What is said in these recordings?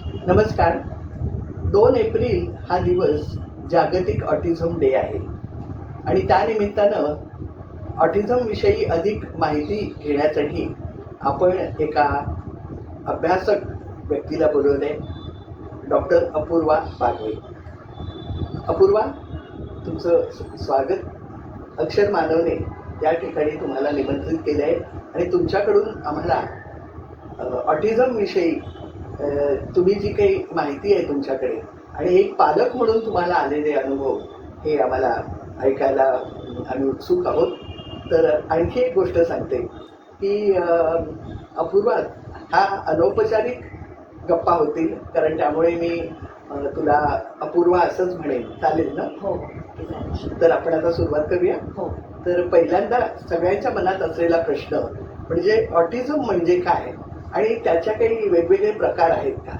नमस्कार. दोन एप्रिल हा दिवस जागतिक ऑटिझम डे आहे. आणि त्यानिमित्तानं ऑटिझमविषयी अधिक माहिती घेण्यासाठी आपण एका अभ्यासक व्यक्तीला बोलवलं. आहे डॉक्टर अपूर्वा बागवे. अपूर्वा तुमचं स्वागत. अक्षर मानवने या ठिकाणी तुम्हाला निमंत्रित केलं आहे आणि तुमच्याकडून आम्हाला ऑटिझमविषयी तुम्ही जी काही माहिती आहे तुमच्याकडे आणि एक पालक म्हणून तुम्हाला आलेले अनुभव हे आम्हाला ऐकायला आम्ही उत्सुक आहोत. तर आणखी एक गोष्ट सांगते की अ, अपूर्वा हा अनौपचारिक गप्पा होतील कारण त्यामुळे मी तुला अपूर्वा असंच म्हणेन. चालेल ना? हो. तर आपण आता सुरुवात करूया. हो. तर पहिल्यांदा सगळ्यांच्या मनात असलेला प्रश्न म्हणजे ऑटिझम म्हणजे काय? आणि त्याच्या काही वेगवेगळे प्रकार आहेत का?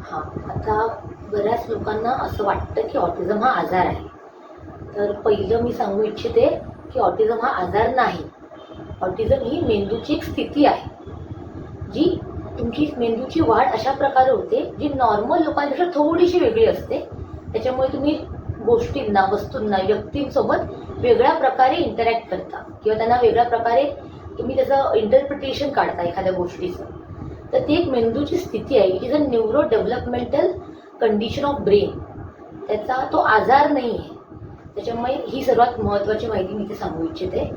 हा आता बऱ्याच लोकांना असं वाटतं की ऑटिझम हा आजार आहे. तर पहिलं मी सांगू इच्छिते की ऑटिझम हा आजार नाही. ऑटिझम ही मेंदूची एक स्थिती आहे. जी तुमची मेंदूची वाढ अशा प्रकारे होते जी नॉर्मल लोकांपेक्षा थोडीशी वेगळी असते. त्याच्यामुळे तुम्ही गोष्टींना वस्तूंना व्यक्तींसोबत वेगळ्या प्रकारे इंटरॅक्ट करता. किंवा त्यांना वेगळ्या प्रकारे तुम्ही त्याचं इंटरप्रिटेशन काढता एखाद्या गोष्टीचं. तर ती एक मेंदूची स्थिती आहे. It is a neuro developmental condition of brain त्याचा तो आजार नाही आहे. त्याच्यामुळे ही सर्वात महत्त्वाची माहिती मी इथे सांगू इच्छिते.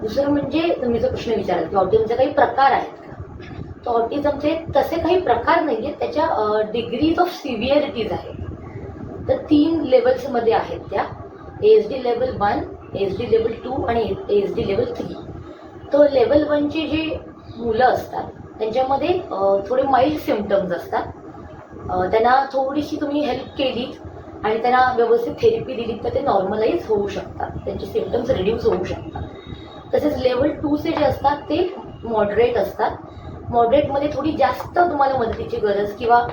दुसरं म्हणजे तुम्ही जो प्रश्न विचाराल की ऑटिझमचे काही प्रकार आहेत का? तर ऑटिझमचे तसे काही प्रकार नाही आहेत त्याच्या डिग्रीज ऑफ सिव्हिअरिटीज आहेत. तर तीन लेवल्समध्ये आहेत त्या. H D level one H D level two आणि एच डी लेवल थ्री तर लेवल वनचे जे मुलं असतात त्यांच्यामध्ये थोडे माइल्ड सिमटम्स असतात. त्यांना थोडीशी तुम्ही हेल्प केलीत आणि त्यांना व्यवस्थित थेरपी दिलीत तर ते नॉर्मलाइज होऊ शकतात. त्यांचे सिमटम्स रिड्यूस होऊ शकतात. तसेच लेवल टूचे जे असतात ते मॉडरेट असतात. मॉडरेटमध्ये थोडी जास्त तुम्हाला मदतीची गरज किंवा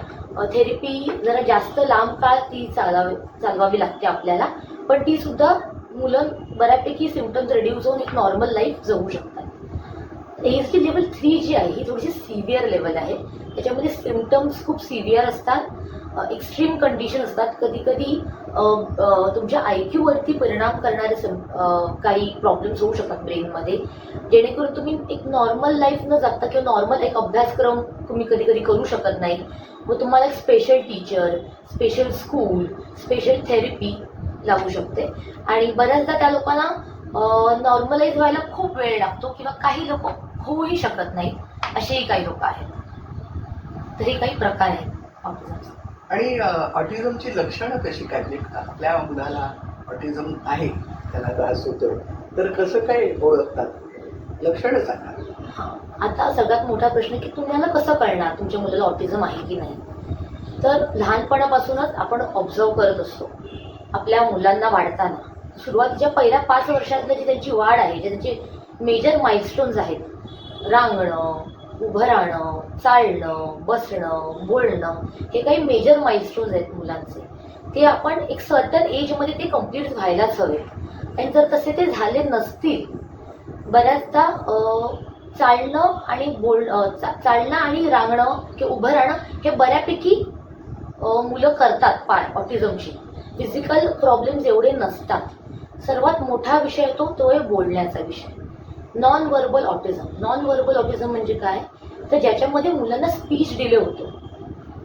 थेरपी जरा जास्त लांब काळ ती चालावी चालवावी लागते आपल्याला. पण ती सुद्धा मुलं बऱ्यापैकी सिमटम्स रिड्यूस होऊन एक नॉर्मल लाईफ जगू शकतात. एच लेवल थ्री जी आहे ही थोडीशी सिव्हिअर लेवल आहे. त्याच्यामध्ये सिमटम्स खूप सिव्हिअर असतात. एक्स्ट्रीम कंडिशन असतात. कधी कधी तुमच्या आय क्यूवरती परिणाम करणारे सम काही प्रॉब्लेम्स होऊ शकतात ब्रेनमध्ये जेणेकरून तुम्ही एक नॉर्मल लाईफ न जगता किंवा नॉर्मल एक अभ्यासक्रम तुम्ही कधी कधी करू शकत नाही. मग तुम्हाला एक special teacher special school special therapy लागू शकते. आणि बऱ्याचदा त्या लोकांना नॉर्मलाइज व्हायला खूप वेळ लागतो किंवा काही लोक होऊही शकत नाही असेही काही लोक आहेत. तर हे काही प्रकार आहेत ऑटिझमचे आणि ऑटिझमची लक्षणं कशी काय? म्हणजे आपल्या मुलाला ऑटिझम आहे त्याला त्रास होतो. तर कसं काय ओळखतात? लक्षणं सांगा. हां. आता सगळ्यात मोठा प्रश्न की तुम्हाला कसं कळणार तुमच्या मुलाला ऑटिझम आहे की नाही? तर लहानपणापासूनच आपण ऑब्झर्व करत असतो. आपल्या मुलांना वाढताना. सुरुवातीच्या पहिल्या पाच वर्षातलं जी त्यांची वाढ आहे जे त्यांचे मेजर माइलस्टोन्स आहेत रांगणं उभं राहणं चालणं बसणं बोलणं हे काही मेजर माइलस्टोन्स आहेत मुलांचे. ते आपण एक सर्टन एजमध्ये ते कंप्लीट व्हायलाच हवे आणि जर तसे ते झाले नसतील बऱ्याचदा चालणं आणि बोल चा- चालणं आणि रांगणं किंवा उभं राहणं हे बऱ्यापैकी मुलं करतात पार ऑटिझमची फिजिकल प्रॉब्लेम्स एवढे नसतात. सर्वात मोठा विषय येतो तो आहे बोलण्याचा विषय. Non verbal autism non verbal autism म्हणजे काय? तर ज्याच्यामध्ये मुलांना स्पीच डिले होतो.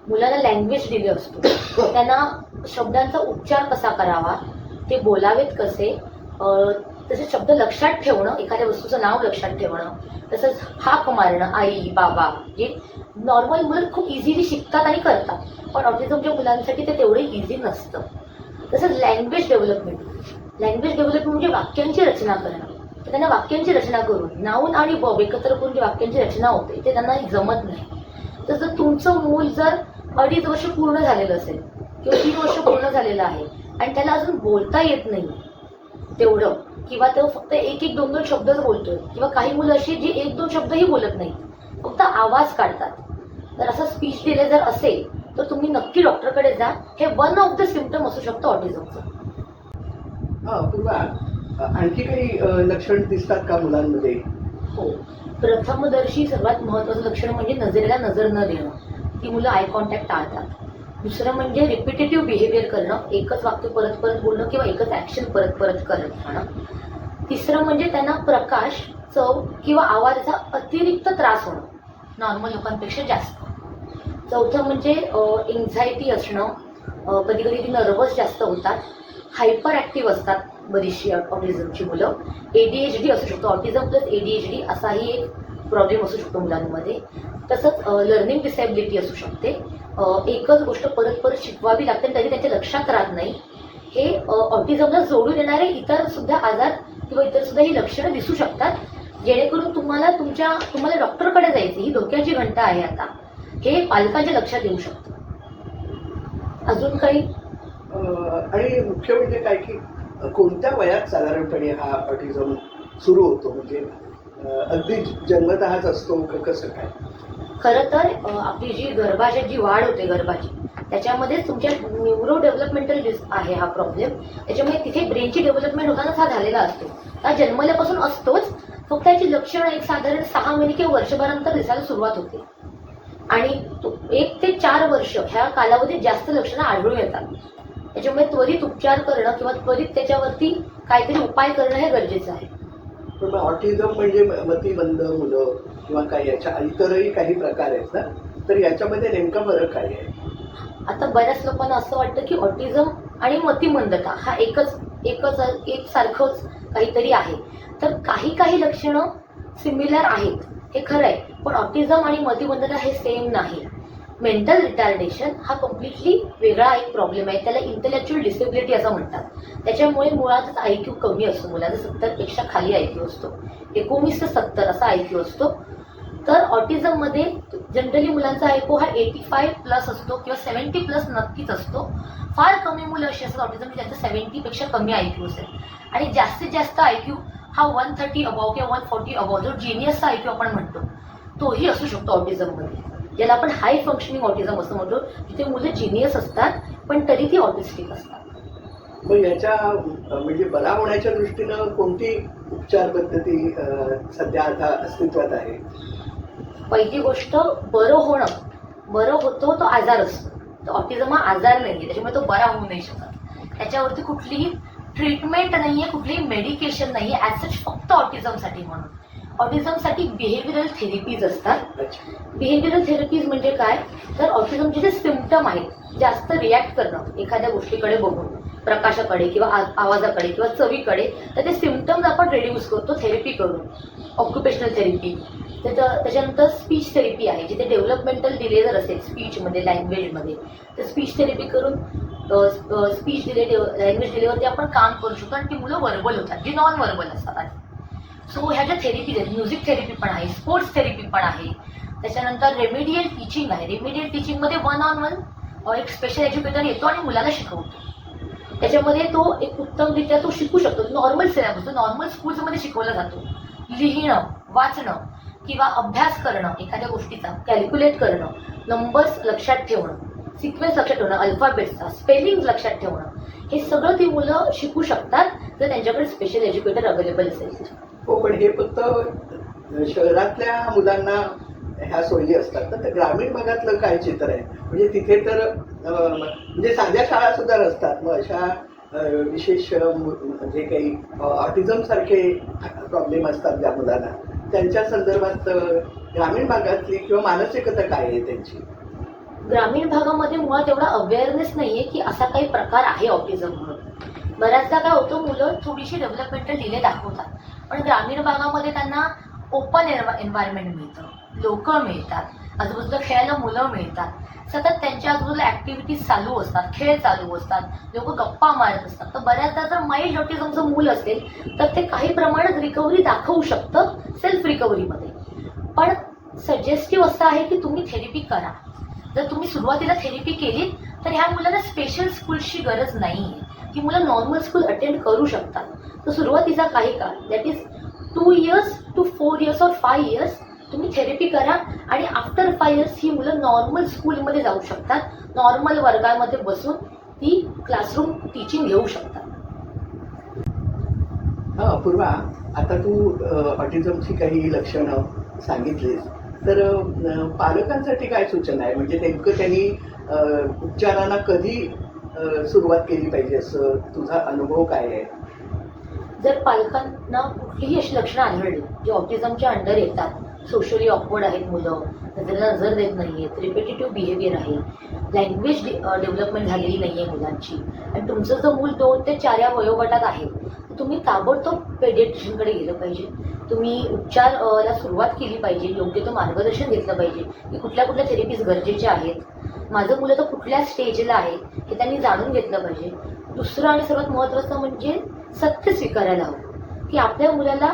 मुलांना लँग्वेज डिले असतो. त्यांना शब्दांचा उच्चार कसा करावा ते बोलावेत कसे? अं, तसे शब्द लक्षात ठेवणं एखाद्या वस्तूचं नाव लक्षात ठेवणं तसंच हाक मारणं आई बाबा जे नॉर्मल मुलं खूप इझिली शिकतात आणि करतात. पण ऑटिझमच्या मुलांसाठी ते तेवढं इझी नसतं. तसंच लँग्वेज डेव्हलपमेंट लँग्वेज डेव्हलपमेंट म्हणजे वाक्यांची रचना करणं. तर त्यांना वाक्यांची रचना करून नाऊन आणि बॉब एकत्र करून जी वाक्यांची रचना होते ते त्यांना जमत नाही. तर जर तुमचं मूल जर अडीच वर्ष पूर्ण झालेलं असेल किंवा तीन वर्ष पूर्ण झालेलं आहे आणि त्याला अजून बोलता येत नाही तेवढं किंवा तो फक्त एक एक दोन दोन शब्दच बोलतोय किंवा काही मुलं अशी जी एक दोन शब्दही बोलत नाहीत फक्त आवाज काढतात. तर असं स्पीच डिले जर असेल तर तुम्ही नक्की डॉक्टरकडे जा. हे वन ऑफ द सिमटम असू शकतं ऑटिझमचं हा पूर्वा आणखी काही लक्षण दिसतात का मुलांमध्ये? हो. प्रथमदर्शी सर्वात महत्वाचं लक्षण म्हणजे नजरेला नजर न देणं. ती मुलं आय कॉन्टॅक्ट टाळतात. दुसरं म्हणजे रिपिटेटिव्ह बिहेवियर करणं. एकच वाक्य परत परत बोलणं किंवा एकच ॲक्शन परत परत करत राहणं तिसरं म्हणजे त्यांना प्रकाश चव किंवा आवाजाचा अतिरिक्त त्रास होणं. नॉर्मल लोकांपेक्षा जास्त. चौथं म्हणजे एन्झायटी असणं. कधी कधी ती नर्वस जास्त होतात. हायपर ॲक्टिव्ह असतात. बरीचशी ऑटिझमची मुलं. ए डी असू शकतो ऑटिझम प्लस ए डी असाही एक प्रॉब्लेम असू शकतो मुलांमध्ये. तसंच लर्निंग डिसेबिलिटी असू शकते. एकच गोष्ट परत परत शिकवावी लागते आणि तरी त्यांच्या लक्षात राहत नाही. हे ऑटिझमला जोडून येणारे इतर सुद्धा आजार किंवा इतर सुद्धा ही लक्षणं दिसू शकतात. जेणेकरून तुम्हाला तुमच्या तुम्हाला डॉक्टरकडे जायचं ही धोक्याची घंटा आहे आता. हे पालकांच्या लक्षात येऊ शकतं. अजून काही? आणि मुख्य म्हणजे काय की कोणत्या वयात साधारणपणे हा ऑटिझम सुरू होतो? म्हणजे अगदी जन्मतःच असतो कसं काय? खरं तर आपली जी गर्भाशय जी वाढ होते गर्भाची त्याच्यामध्ये तुमच्या न्यूरो डेव्हलपमेंटल डिस आहे हा प्रॉब्लेम त्याच्यामुळे तिथे ब्रेनची डेव्हलपमेंट होताना हा झालेला असतो. हा जन्मल्यापासून असतोच फक्त याची लक्षणं एक साधारण सहा महिने किंवा वर्षभरानंतर दिसायला सुरुवात होते. आणि तो- एक ते चार वर्ष ह्या कालावधीत जास्त लक्षणं आढळून येतात. त्याच्यामुळे त्वरित उपचार करणं किंवा त्वरित त्याच्यावरती काहीतरी उपाय करणं हे गरजेचं आहे. पण मग ऑटिझम म्हणजे मतिमंद मुलं किंवा काही याच्या इतरही काही प्रकार आहेत ना तर याच्यामध्ये नेमका फरक काय आहे? आता बऱ्याच लोकांना असं वाटतं की ऑटिझम आणि मतिमंदता हा एकच एकच एक सारखंच काहीतरी आहे. तर काही काही लक्षणं सिमिलर आहेत हे खरं आहे. पण ऑटिझम आणि मतिमंदता हे सेम नाही. मेंटल रिटार्डेशन हा कम्प्लिटली वेगळा एक प्रॉब्लेम आहे. त्याला इंटेलेक्च्युअल डिसेबिलिटी असं म्हणतात. त्याच्यामुळे मुळातच आय क्यू कमी असतो. मुलाचा सत्तरपेक्षा खाली आय क्यू असतो. एकोणीस ते सत्तर असा आय क्यू असतो. तर ऑटिझममध्ये जनरली मुलांचा आयको हा एटी फाय प्लस असतो किंवा सेव्हन्टी प्लस नक्कीच असतो. फार कमी मुलं अशी असतात ऑटिझम ज्यांचं सेव्हन्टीपेक्षा कमी आयक्यू असेल. आणि जास्तीत जास्त आयक्यू हा वन थर्टी अबाव किंवा वन फोर्टी अबाव जो जिनियसचा आयक्यू आपण म्हणतो तोही असू शकतो ऑटिझममध्ये ज्याला आपण हाय फंक्शनिंग ऑटिझम असं म्हणतो जिथे मुलं जिनियस असतात पण तरी ती ऑटिस्टिक असतात. मग याच्या म्हणजे बरा होण्याच्या दृष्टीनं कोणती उपचार पद्धती सध्या आता अस्तित्वात आहे? पहिली गोष्ट बरं होणं. बरं होतो तो आजार असतो. तो ऑटिझम हा आजार नाही त्याच्यामुळे तो बरा होऊ नाही शकत. त्याच्यावरती कुठलीही ट्रीटमेंट नाही आहे कुठलीही मेडिकेशन नाही आहे ॲज सच फक्त ऑटिझमसाठी म्हणून. ऑटिझमसाठी बिहेव्हिरल थेरपीज असतात. अच्छा. बिहेव्हिरल थेरपीज म्हणजे काय? तर ऑटिझमचे जे सिम्पटम आहेत जास्त रिॲक्ट करणं एखाद्या गोष्टीकडे बघून प्रकाशाकडे किंवा आवाजाकडे किंवा चवीकडे तर ते सिम्पटम्स आपण रेड्यूस करतो थेरपी करून. ऑक्युपेशनल थेरपी त्याचं त्याच्यानंतर स्पीच थेरपी आहे जिथे डेव्हलपमेंटल डिले जर असेल स्पीचमध्ये लँग्वेजमध्ये तर स्पीच थेरपी करून स्पीच डिले लँग्वेज डिलेवरती आपण काम करू शकतो आणि ती मुलं वर्बल होतात जी नॉन वर्बल असतात. आधी सो ह्या ज्या थेरपीज आहेत म्युझिक थेरपी पण आहे स्पोर्ट्स थेरपी पण आहे. त्याच्यानंतर रेमेडियल टीचिंग आहे. रेमेडियल टीचिंगमध्ये वन ऑन वन एक स्पेशल एज्युकेटर येतो आणि मुलाला शिकवतो. त्याच्यामध्ये तो एक उत्तमरित्या तो शिकू शकतो. नॉर्मल सिलेबस तो नॉर्मल स्कूल्समध्ये शिकवला जातो. लिहिणं वाचणं किंवा अभ्यास करणं एखाद्या गोष्टीचा कॅल्क्युलेट करणं नंबर्स लक्षात ठेवणं सिक्वेन्स लक्षात ठेवणं अल्फाबेट्सचा स्पेलिंग लक्षात ठेवणं हे सगळं ती मुलं शिकू शकतात जर त्यांच्याकडे स्पेशल एज्युकेटर अवेलेबल असेल. हो पण हे फक्त शहरातल्या मुलांना ह्या सोयी असतात. तर ग्रामीण भागातलं काय चित्र आहे? म्हणजे तिथे तर म्हणजे साध्या शाळा सुद्धा नसतात. मग अशा विशेष जे काही ऑटिझम सारखे प्रॉब्लेम असतात ज्या मुलांना त्यांच्या संदर्भात ग्रामीण भागातली किंवा मानसिकता काय आहे त्यांची? ग्रामीण भागामध्ये मुळात एवढा अवेअरनेस नाहीये की असा काही प्रकार आहे ऑटिझम म्हणून. बऱ्याचदा काय होतं मुलं थोडीशी डेव्हलपमेंटल डिले दाखवतात. पण ग्रामीण भागामध्ये त्यांना ओपन एन्व्हायरमेंट मिळतं. लोक मिळतात. आजूबाजूला खेळायला मुलं मिळतात. सतत त्यांच्या आजूबाजूला ऍक्टिव्हिटीज चालू असतात खेळ चालू असतात. लोक गप्पा मारत असतात. तर बऱ्याचदा जर माइल्ड ऑटिझमचं मूल असेल तर ते काही प्रमाणात रिकव्हरी दाखवू शकतं सेल्फ रिकव्हरीमध्ये पण सजेस्टिव्ह असं आहे की तुम्ही थेरपी करा. जर तुम्ही सुरुवातीला थेरपी केली तर ह्या मुलांना स्पेशल स्कूलची गरज नाही आहे ही मुलं नॉर्मल स्कूल अटेंड करू शकतात. तर सुरुवातीचा काही काळ that is two years two four years or five years तुम्ही थेरपी करा आणि आफ्टर फाय इयर्स ही मुलं नॉर्मल स्कूलमध्ये जाऊ शकतात. नॉर्मल वर्गामध्ये बसून ती क्लासरूम टीचिंग घेऊ शकतात. हा अपूर्वा आता तू ऑटिझमची काही लक्षणं सांगितलीस. तर पालकांसाठी काय सूचना आहे? म्हणजे नेमकं त्यांनी उपचारांना कधी सुरुवात केली पाहिजे असं तुझा अनुभव काय आहे? जर पालकांना कुठलीही अशी लक्षणं आढळली जी ऑटिझमच्या अंडर येतात सोशली ऑकवर्ड आहेत मुलं नजरेला नजर देत नाही आहेत रिपेटेटिव्ह बिहेवियर आहे लँग्वेज डेव्हलपमेंट झालेली नाही आहे मुलांची आणि तुमचं जर मूल दोन ते चार या वयोगटात आहे तर तुम्ही ताबडतोब पेडियाट्रिशियनकडे गेलं पाहिजे. तुम्ही उपचार ला सुरुवात केली पाहिजे योग्य तो मार्गदर्शन घेतलं पाहिजे की कुठल्या कुठल्या थेरपीज गरजेच्या आहेत. माझं मुलं तर कुठल्या स्टेजला आहे हे त्यांनी जाणून घेतलं पाहिजे. दुसरं आणि सर्वात महत्त्वाचं म्हणजे सत्य स्वीकारायला हवं. की आपल्या मुलाला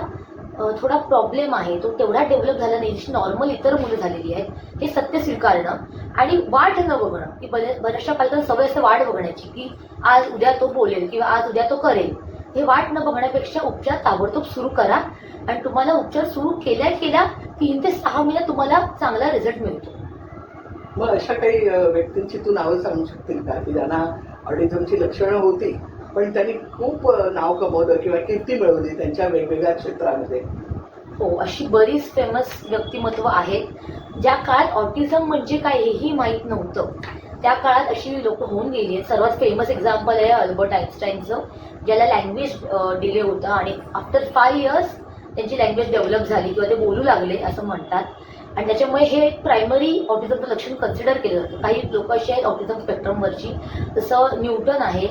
थोडा प्रॉब्लेम आहे तो तेवढा डेव्हलप झाला नाही जशी नॉर्मल इतर मुलं झालेली आहेत हे सत्य स्वीकारणं आणि वाट न बघणं. की बरे बऱ्याचशा पालकांना सवय असते वाट बघण्याची की आज उद्या तो बोलेल किंवा आज उद्या तो करेल. हे वाट न बघण्यापेक्षा उपचार ताबडतोब सुरू करा आणि तुम्हाला उपचार सुरू केल्या केल्या तीन ते सहा महिन्यात तुम्हाला चांगला रिझल्ट मिळतो. मग अशा काही व्यक्तींची तू नावं सांगू शकतील का? की ज्यांना ऑटिझमची लक्षणं होती पण त्यांनी खूप नाव कमवलं किंवा कीर्ती मिळवली त्यांच्या वेगवेगळ्या क्षेत्रामध्ये? हो अशी बरीच फेमस व्यक्तिमत्व आहेत. ज्या काळात ऑटिझम म्हणजे काय हेही माहीत नव्हतं. त्या काळात अशी लोक होऊन गेली आहेत. सर्वात फेमस एक्झाम्पल आहे अल्बर्ट आईन्स्टाईनचं ज्याला लँग्वेज डिले होतं आणि आफ्टर फाय इयर्स त्यांची लँग्वेज डेव्हलप झाली किंवा ते बोलू लागले असं म्हणतात. आणि त्याच्यामुळे हे प्रायमरी ऑटिझमचं लक्षण कन्सिडर केलं जातं. काही लोक अशी आहेत ऑटिझम स्पेक्ट्रमवरची जसं न्यूटन आहे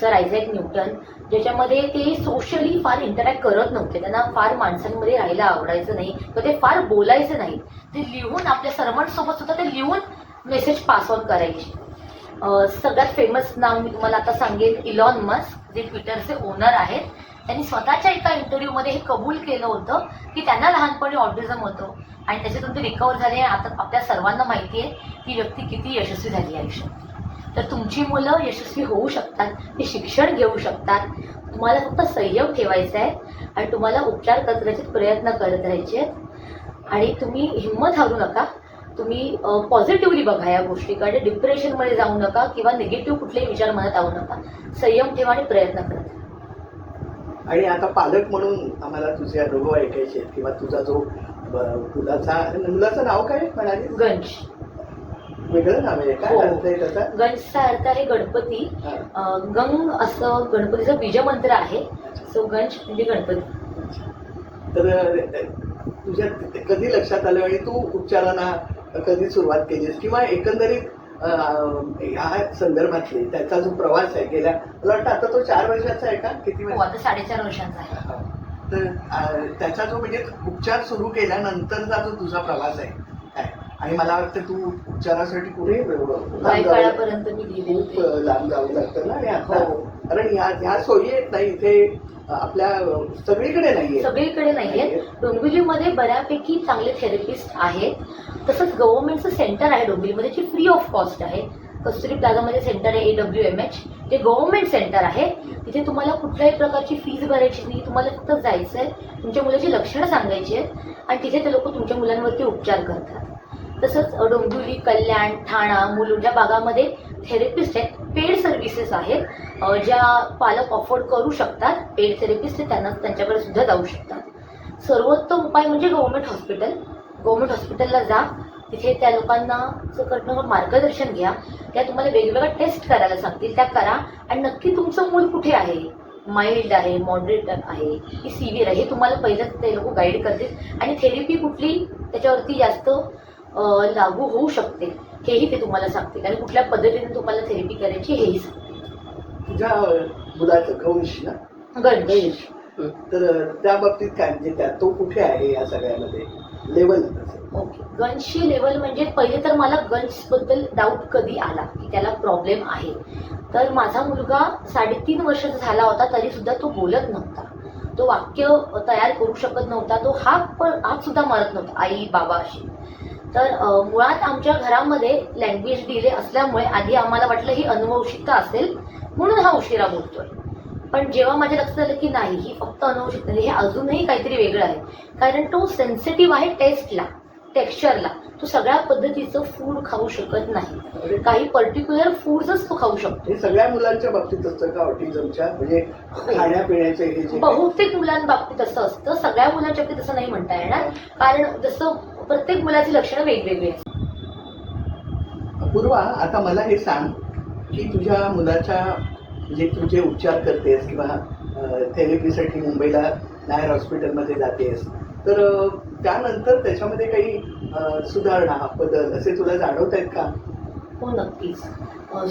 सर आयझॅक न्यूटन ज्याच्यामध्ये ते सोशली फार इंटरॅक्ट करत नव्हते. त्यांना फार माणसांमध्ये राहायला आवडायचं नाही किंवा ते फार बोलायचं नाही. ते लिहून आपल्या सर्वांसोबत सुद्धा ते लिहून मेसेज पास ऑन करायचे. सगळ्यात फेमस नाव मी तुम्हाला आता सांगेन इलॉन मस्क जे ट्विटरचे ओनर आहेत. त्यांनी स्वतःच्या एका इंटरव्ह्यूमध्ये हे कबूल केलं होतं की त्यांना लहानपणी ऑटिझम होतं. आणि त्याच्यातून ते रिकवर झाले. आणि आता आपल्या सर्वांना माहिती आहे ती व्यक्ती किती यशस्वी झाली आयुष्यात. तर तुमची मुलं यशस्वी होऊ शकतात ते शिक्षण घेऊ शकतात. तुम्हाला फक्त संयम ठेवायचा आहे आणि तुम्हाला उपचार करत राहायचे प्रयत्न करत राहायचे आहेत. आणि तुम्ही हिंमत हारू नका. तुम्ही पॉझिटिव्हली बघा या गोष्टीकडे. डिप्रेशनमध्ये जाऊ नका किंवा निगेटिव्ह कुठलेही विचार मनात आणू नका. संयम ठेवा आणि प्रयत्न करत आणि आता पालक म्हणून आम्हाला तुझे अनुभव ऐकायचे आहेत किंवा तुझा जो मुलाचा मुलाचं नाव काय म्हणाली? गंज. वेगळं नाव आहे काय हो. अर्थ आहे त्याचा? गंजचा अर्थ आहे गणपती. गंग असं गणपतीचं बीजमंत्र आहे. सो गंज म्हणजे गणपती. तर तुझ्या कधी लक्षात आलं आणि तू उपचारांना कधी सुरुवात केलीस? किंवा एकंदरीत ह्या संदर्भातली त्याचा जो प्रवास आहे गेल्या मला वाटतं आता तो चार वर्षाचा आहे का? किती हो आता साडेचार वर्षांचा आहे. तर त्याचा जो म्हणजे उपचार सुरू केल्यानंतरचा जो तुझा प्रवास आहे काय? आणि मला वाटतं तू उपचारासाठी पुढे लांब जावं लागतं ना. आणि आता हो. कारण ह्या ह्या सोयी आहेत नाही इथे आपल्या सगळीकडे नाहीये. सगळीकडे नाहीये. डोंबिवलीमध्ये बऱ्यापैकी चांगले थेरपिस्ट आहेत. तसंच गव्हर्नमेंटचं सेंटर आहे डोंबिवलीमध्ये जे फ्री ऑफ कॉस्ट आहे. कस्तुरी प्लाझामध्ये सेंटर आहे ए डब्ल्यू एम एच जे गव्हर्नमेंट सेंटर आहे. तिथे तुम्हाला कुठल्याही प्रकारची फीज भरायची नाही. तुम्हाला फक्त जायचं आहे तुमच्या मुलाची लक्षणं सांगायची आहेत आणि तिथे ते लोक तुमच्या मुलांवरती उपचार करतात. तसंच डोंबिवली कल्याण ठाणा मुलुंड या भागामध्ये थेरपिस्ट आहेत पेड सर्व्हिसेस आहेत ज्या पालक अफोर्ड करू शकतात पेड थेरपिस्ट त्यांना त्यांच्याकडे सुद्धा जाऊ शकतात. सर्वोत्तम उपाय म्हणजे गव्हर्मेंट हॉस्पिटल. गव्हर्मेंट हॉस्पिटलला जा तिथे त्या लोकांना कडनं मार्गदर्शन घ्या. त्या तुम्हाला वेगवेगळ्या टेस्ट करायला सांगतील त्या करा. आणि नक्की तुमचं मूल कुठे आहे? माइल्ड आहे मॉडरेट आहे की सिव्हिअर आहे हे तुम्हाला पहिलं ते लोक गाईड करतील. आणि थेरपी कुठली? त्याच्यावरती जास्त लागू होऊ शकते. हेही ते तुम्हाला सांगतील आणि कुठल्या पद्धतीने तुम्हाला थेरपी करायची हेही सांगतील. तुझ्या मुलाचं गौश ना? गणेश. तर त्या बाबतीत काय म्हणजे त्या तो कुठे आहे या सगळ्यामध्ये? Level okay. गन्सची लेवल म्हणजे पहिले तर मला गन्सबद्दल डाऊट कधी आला की त्याला प्रॉब्लेम आहे. तर माझा मुलगा साडेतीन वर्षाचा झाला होता तरी सुद्धा तो बोलत नव्हता. तो वाक्य तयार करू शकत नव्हता. तो हाक पण हाक सुद्धा मारत नव्हता. आई बाबा अशी. तर मुळात आमच्या घरामध्ये लँग्वेज डिले असल्यामुळे आधी आम्हाला वाटलं ही अनुवंशिकता असेल म्हणून हा उशिरा बोलतोय. पण जेव्हा माझ्या लक्षात आलं की नाही ही फक्त अनुवंशिकता हे अजूनही काहीतरी वेगळं आहे. कारण तो सेन्सिटिव्ह आहे टेस्टला टेक्स्चरला तो सगळ्या पद्धतीचं फूड खाऊ शकत नाही. काही पर्टिक्युलर फूड्सच तो खाऊ शकतो. हे सगळ्या मुलांच्या बाबतीत असतं का ऑटिझमच्या म्हणजे हे जे बहुतेक मुलांबाबतीत असं असतं. सगळ्या मुलांच्या बाबतीत असं नाही म्हणता येणार. कारण जसं प्रत्येक मुलाची लक्षणं वेगवेगळी आहेत. अपूर्वा आता मला हे सांग की तुझ्या मुलाच्या म्हणजे तू जे उपचार करतेस किंवा थेरपीसाठी मुंबईला नायर हॉस्पिटलमध्ये जातेस तर त्यानंतर त्याच्यामध्ये काही सुधारणा बदल असे तुला जाणवत आहेत का? हो नक्कीच.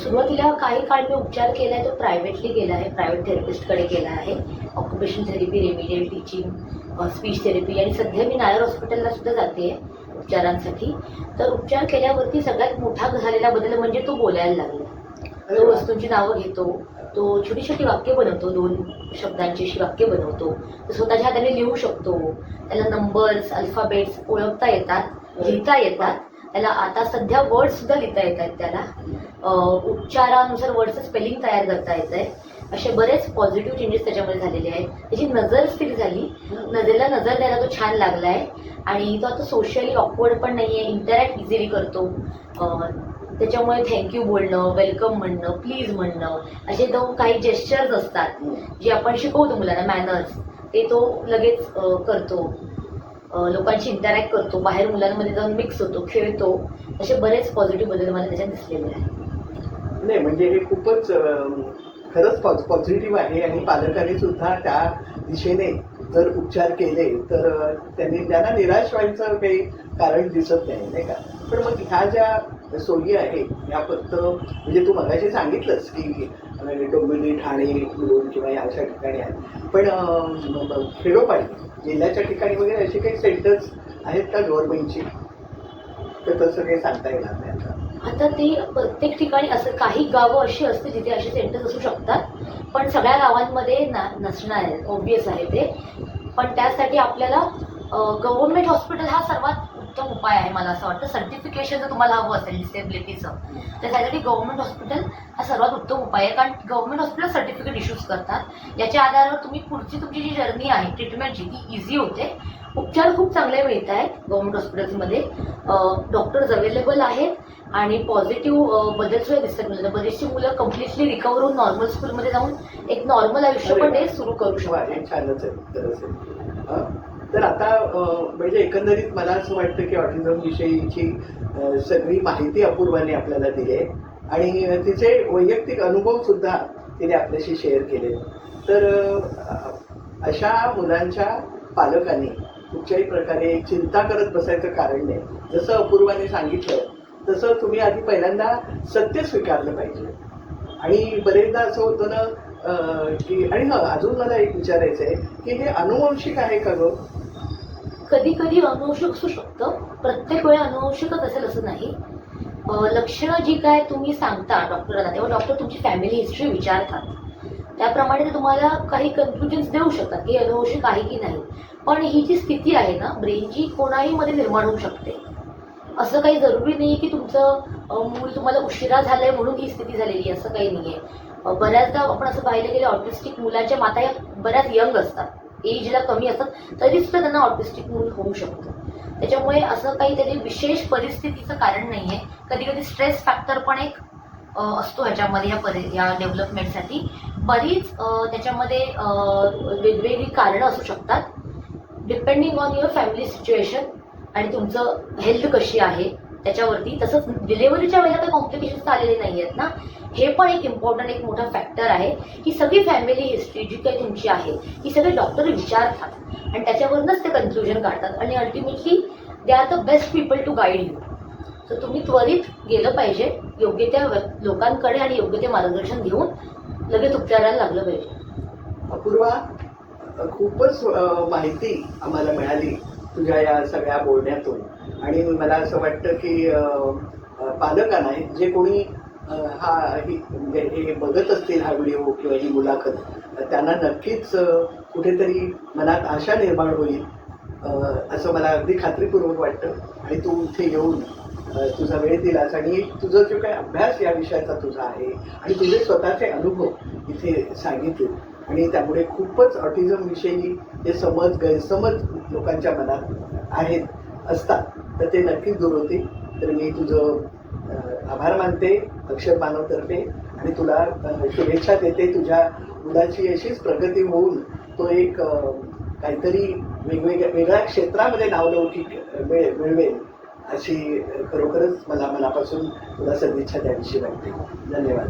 सुरुवातीला काही काळ मी उपचार केला आहे तो प्रायव्हेटली केला आहे प्रायव्हेट थेरपिस्टकडे केला आहे. Occupation therapy remedial teaching speech therapy आणि सध्या मी नायर हॉस्पिटलला सुद्धा जाते उपचारांसाठी. तर उपचार केल्यावरती सगळ्यात मोठा झालेला बदल म्हणजे तो बोलायला लागला. तो. वस्तूंची नावं घेतो. तो छोटी छोटी वाक्य बनवतो. दोन शब्दांची अशी वाक्य बनवतो. तो स्वतःच्या हाताने लिहू शकतो. त्याला नंबर्स अल्फाबेट्स ओळखता येतात लिहिता येतात. त्याला आता सध्या वर्ड सुद्धा लिहिता येत आहेत त्याला. अं, उच्चारानुसार वर्डचं स्पेलिंग तयार करता येत आहे असे बरेच पॉझिटिव्ह चेंजेस त्याच्यामध्ये झालेले आहेत. त्याची नजर स्थिर झाली. नजरेला नजर द्यायला तो छान लागलाय. आणि तो आता सोशली ऑकवर्ड पण नाही आहे इंटरॅक्ट इझिली करतो त्याच्यामुळे थँक्यू बोलणं वेलकम म्हणणं प्लीज म्हणणं असे तो काही जेस्चर्स असतात जे आपण शिकवतो मुलांना मॅनर्स ते तो लगेच करतो. लोकांशी इंटरॅक्ट करतो. बाहेर मुलांमध्ये जाऊन मिक्स होतो खेळतो. असे बरेच पॉझिटिव्ह बदल मला त्याच्यात दिसलेले आहेत. नाही म्हणजे हे खूपच खरंच पॉ पॉझिटिव्ह आहे आणि पालकांनी सुद्धा त्या दिशेने जर उपचार केले तर त्यांनी त्यांना निराश व्हायचं काही कारण दिसत नाही नाही का? पण मग ह्या ज्या सोयी आहेत ह्या फक्त म्हणजे तू मगाशी सांगितलंस की डोंबिवली ठाणे मुरुड किंवा या अशा ठिकाणी आहेत. पण खेडोपाडी जिल्ह्याच्या ठिकाणी वगैरे असे काही सेंटर्स आहेत का गव्हर्नमेंटची तर तसं काही सांगता येणार नाही आता. आता ते प्रत्येक ठिकाणी असं काही गावं अशी असतील जिथे असे सेंटर्स असू शकतात पण सगळ्या गावांमध्ये ना नसणार आहे ऑब्विस आहे ते. पण त्यासाठी आपल्याला गव्हर्नमेंट हॉस्पिटल हा सर्वात उत्तम उपाय आहे मला असं वाटतं. सर्टिफिकेशन जर तुम्हाला हवं असेल डिसेबिलिटीचं तर त्यासाठी गव्हर्नमेंट हॉस्पिटल हा सर्वात उत्तम उपाय आहे. कारण गव्हर्नमेंट हॉस्पिटल सर्टिफिकेट इश्यूज करतात. याच्या आधारावर तुम्ही पुढची तुमची जी जर्नी आहे ट्रीटमेंटची ती इझी होते. उपचार खूप चांगले मिळत आहेत गव्हर्नमेंट हॉस्पिटल्समध्ये डॉक्टर्स अवेलेबल आहेत. आणि पॉझिटिव्ह बदल सुद्धा दिसतात. म्हणजे मुलांना बरीचशी मुलं कम्प्लिटली रिकवर होऊन नॉर्मल स्कूलमध्ये जाऊन एक नॉर्मल आयुष्य पण ते सुरू करू शकतात. छानच आहे तर आता म्हणजे एकंदरीत मला असं वाटतं की ऑटिझम विषयीची सगळी माहिती अपूर्वाने आपल्याला दिली आहे. आणि तिचे वैयक्तिक अनुभव सुद्धा तिने आपल्याशी शेअर केले. तर अशा मुलांच्या पालकांनी कुठच्याही प्रकारे चिंता करत बसायचं कारण नाही. जसं अपूर्वाने सांगितलं तसं तुम्ही आधी पहिल्यांदा सत्य स्वीकारलं पाहिजे. आणि बरेचदा असं होतं ना की आणि हं अजून मला एक विचारायचं आहे की हे अनुवंशिक आहे का गं? कधी कधी अनुवंशिक असू शकतं. प्रत्येक वेळा अनुवंशिकच असेल असं नाही. लक्षणं जी काय तुम्ही सांगता डॉक्टरांना तेव्हा डॉक्टर तुमची फॅमिली हिस्ट्री विचारतात. त्याप्रमाणे ते तुम्हाला काही कन्क्लुजन्स देऊ शकतात की अनुवंशिक आहे की नाही. पण ही जी स्थिती आहे ना ब्रेनची कोणाही मध्ये निर्माण होऊ शकते. असं काही जरुरी नाही की तुमचं मूल तुम्हाला उशिरा झालंय म्हणून ही स्थिती झालेली आहे असं काही नाहीये. आहे बऱ्याचदा आपण असं पाहिलं गेलं ऑटिस्टिक मुलाच्या माता या बऱ्याच यंग असतात. एजला कमी असतात तरी सुद्धा त्यांना ऑटिस्टिक मूल होऊ शकतं. त्याच्यामुळे असं काही त्याची विशेष परिस्थितीचं कारण नाहीये. कधी कधी स्ट्रेस फॅक्टर पण एक असतो ह्याच्यामध्ये या परि या डेव्हलपमेंटसाठी. बरीच त्याच्यामध्ये वेगवेगळी कारणं असू शकतात. Depending on your family situation आणि तुमचं हेल्थ कशी आहे त्याच्यावरती तसंच डिलेव्हरीच्या वेळेला काही कॉम्प्लिकेशन्स आलेले नाही आहेत ना? हे पण एक इम्पॉर्टंट एक मोठा फॅक्टर आहे. की सगळी फॅमिली हिस्ट्री जी काही तुमची आहे ही सगळे डॉक्टर विचारतात. आणि त्याच्यावरूनच ते कन्क्लुजन काढतात. आणि ultimately they are the best people to guide you तर तुम्ही त्वरित गेलं पाहिजे योग्य त्या व्य- लोकांकडे आणि योग्य ते मार्गदर्शन घेऊन लगेच उपचाराला लागलं पाहिजे. अपूर्वा खूपच माहिती आम्हाला मिळाली. तुझ्या या सगळ्या बोलण्यातून. आणि मला असं वाटतं की पालकांना जे कोणी हा ही- म्हणजे हे बघत असतील हा व्हिडिओ किंवा ही मुलाखत त्यांना नक्कीच कुठेतरी मनात आशा निर्माण होईल असं मला अगदी खात्रीपूर्वक वाटतं. आणि तू इथे येऊन तुझा वेळ दिलास आणि तुझा जो काही अभ्यास या विषयाचा तुझा आहे आणि तुझे स्वतःचे अनुभव इथे सांगितले आणि त्यामुळे खूपच ऑटिझमविषयी जे समज गैरसमज लोकांच्या मनात आहेत असतात. तर ते नक्कीच दूर होतील. तर मी तुझं आभार मानते अक्षर मानवतर्फे आणि तुला शुभेच्छा देते. तुझ्या मुलाची अशीच प्रगती होऊन तो एक काहीतरी वेगवेगळ्या वेगळ्या क्षेत्रामध्ये नावलौकिक मिळ मिळवेल. अशी खरोखरच मला मनापासून तुला सदिच्छा त्याविषयी वाटते धन्यवाद.